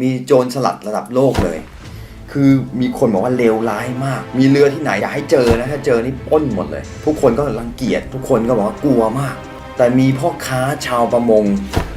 มีโจรสลัดระดับโลกเลย คือมีคนบอกว่าเลวร้ายมาก มีเรือที่ไหนอยากให้เจอนะถ้าเจอนี่ป้นหมดเลย ทุกคนก็รังเกียจทุกคนก็บอกว่ากลัวมาก แต่มีพ่อค้าชาวประมง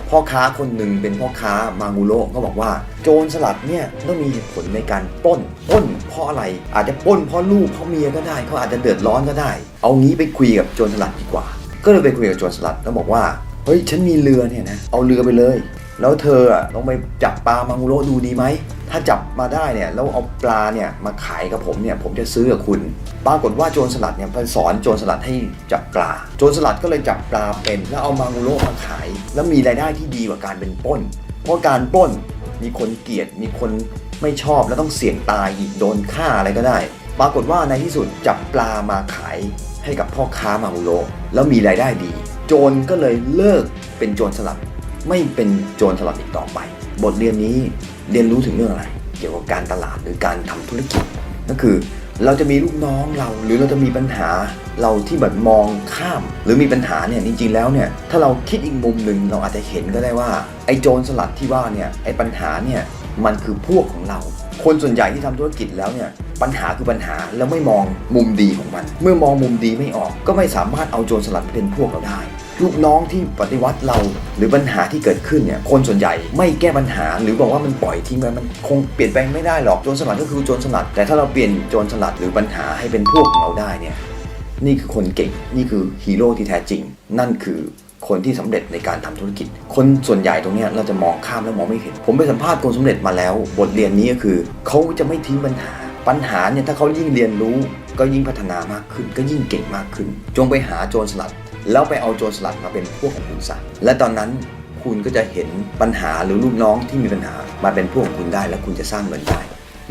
พ่อค้าคนหนึ่งเป็นพ่อค้ามางูโระก็บอกว่า โจรสลัดเนี่ยต้องมีเหตุผลในการป้นป้นเพราะอะไรอาจจะป้นเพราะลูกเพราะเมียก็ได้เขาอาจจะเดือดร้อนก็ได้ เอางี้ไปคุยกับโจรสลัดดีกว่า ก็เลยไปคุยกับโจรสลัดแล้วบอกว่าเฮ้ยฉันมีเรือเนี่ยนะเอาเรือไปเลย แล้วเธออะลองไปจับปลามางูโรดูดีไหม ถ้าจับมาได้เนี่ยแล้วเอาปลาเนี่ยมาขายกับผมเนี่ยผมจะซื้อกับคุณ ปรากฏว่าโจรสลัดเนี่ยไปสอนโจรสลัดให้จับปลา โจรสลัดก็เลยจับปลาเป็น แล้วเอามางูโรมาขาย แล้วมีรายได้ที่ดีกว่าการเป็นป้น เพราะการป้นมีคนเกลียดมีคนไม่ชอบแล้วต้องเสี่ยงตายอีกโดนฆ่าอะไรก็ได้ ปรากฏว่าในที่สุดจับปลามาขายให้กับพ่อค้ามางูโรแล้วมีรายได้ดี โจรก็เลยเลิกเป็นโจรสลัด ไม่เป็นโจรสลัดอีกต่อไป บทเรียนนี้เรียนรู้ถึงเรื่องอะไร เกี่ยวกับการตลาดหรือการทำธุรกิจ ก็คือเราจะมีลูกน้องเรา หรือเราจะมีปัญหาเราที่แบบมองข้าม หรือมีปัญหาเนี่ยจริงๆแล้วเนี่ยถ้าเราคิดอีกมุมหนึ่งเราอาจจะเห็นก็ได้ว่าไอ้โจรสลัดที่ว่าเนี่ยไอ้ปัญหาเนี่ยมันคือพวกของเรา คนส่วนใหญ่ที่ทำธุรกิจแล้วเนี่ยปัญหาคือปัญหาแล้วไม่มองมุมดีของมัน เมื่อมองมุมดีไม่ออก ก็ไม่สามารถเอาโจรสลัดเป็นพวกเราได้ ลูกน้องที่ปฏิวัติเราหรือปัญหาที่เกิดขึ้นเนี่ยคนส่วนใหญ่ไม่แก้ปัญหา หรือบอกว่ามันปล่อยทิ้งไปมันคงเปลี่ยนแปลงไม่ได้หรอกโจรสลัดก็คือโจรสลัด แต่ถ้าเราเปลี่ยนโจรสลัดหรือปัญหาให้เป็นพวกของเราได้เนี่ยนี่คือคนเก่งนี่คือฮีโร่ที่แท้จริง นั่นคือคนที่สำเร็จในการทำธุรกิจ คนส่วนใหญ่ตรงนี้เราจะมองข้ามแล้วมองไม่เห็น ผมไปสัมภาษณ์คนสำเร็จมาแล้ว บทเรียนนี้ก็คือเขาจะไม่ทิ้งปัญหา ปัญหาเนี่ยถ้าเขายิ่งเรียนรู้ ก็ยิ่งพัฒนามากขึ้น ก็ยิ่งเก่งมากขึ้น จงไปหาโจรสลัด แล้วไปเอาโจรสลัดมาเป็นพวกของคุณซะและตอนนั้นคุณก็จะเห็นปัญหาหรือลูกน้องที่มีปัญหามาเป็นพวกของคุณได้ และคุณจะสร้างเงินได้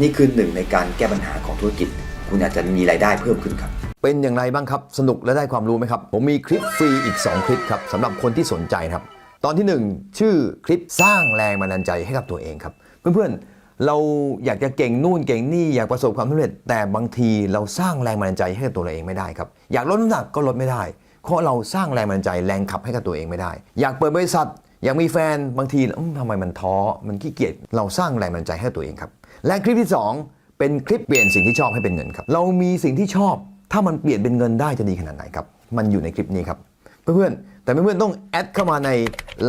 นี่คือหนึ่งในการแก้ปัญหาของธุรกิจ คุณอาจจะมีรายได้เพิ่มขึ้นครับ เป็นอย่างไรบ้างครับ สนุกและได้ความรู้ไหมครับ ผมมีคลิปฟรีอีก 2 คลิปครับสำหรับคนที่สนใจครับ ตอนที่ 1 ชื่อคลิปสร้างแรงบันดาลใจให้กับตัวเองครับ เพื่อนๆเราอยากจะเก่งนู่นเก่งนี่อยากประสบความสำเร็จ แต่บางทีเราสร้างแรงบันดาลใจให้กับตัวเราเองไม่ได้ครับอยากลดน้ำหนักก็ลดไม่ได้ เพราะเราสร้างแรงบันดาลใจแรงขับให้กับตัวเองไม่ได้ อยากเปิดบริษัท อยากมีแฟนบางทีอืมทำไมมันท้อมันขี้เกียจเราสร้างแรงบันดาลใจให้ตัวเองครับ และคลิปที่ 2 เป็นคลิปเปลี่ยนสิ่งที่ชอบให้เป็นเงินครับ เรามีสิ่งที่ชอบ ถ้ามันเปลี่ยนเป็นเงินได้จะดีขนาดไหนครับมันอยู่ในคลิปนี้ครับเพื่อนๆแต่เพื่อนๆต้องแอดเข้ามาใน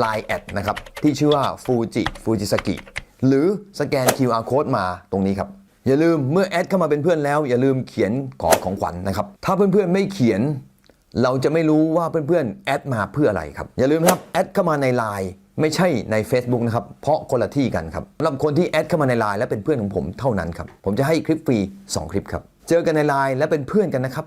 Line แอดนะครับที่ชื่อว่าฟูจิฟูจิสกิหรือสแกน QR code มาตรงนี้ครับอย่าลืมเมื่อแอดเข้ามาเป็นเพื่อนแล้ว อย่าลืมเขียนขอของขวัญนะครับถ้าเพื่อนๆไม่เขียน เราจะไม่รู้ว่าเพื่อนๆแอดมาเพื่ออะไรครับ อย่าลืมนะครับแอดเข้ามาใน Line ไม่ใช่ใน Facebook นะครับ เพราะคนละที่กันครับสำหรับคนที่แอดเข้ามาใน Line และเป็นเพื่อนของผมเท่านั้นครับ ผมจะให้คลิปฟรี 2 คลิปครับ เจอกันใน Line และเป็นเพื่อนกันนะครับ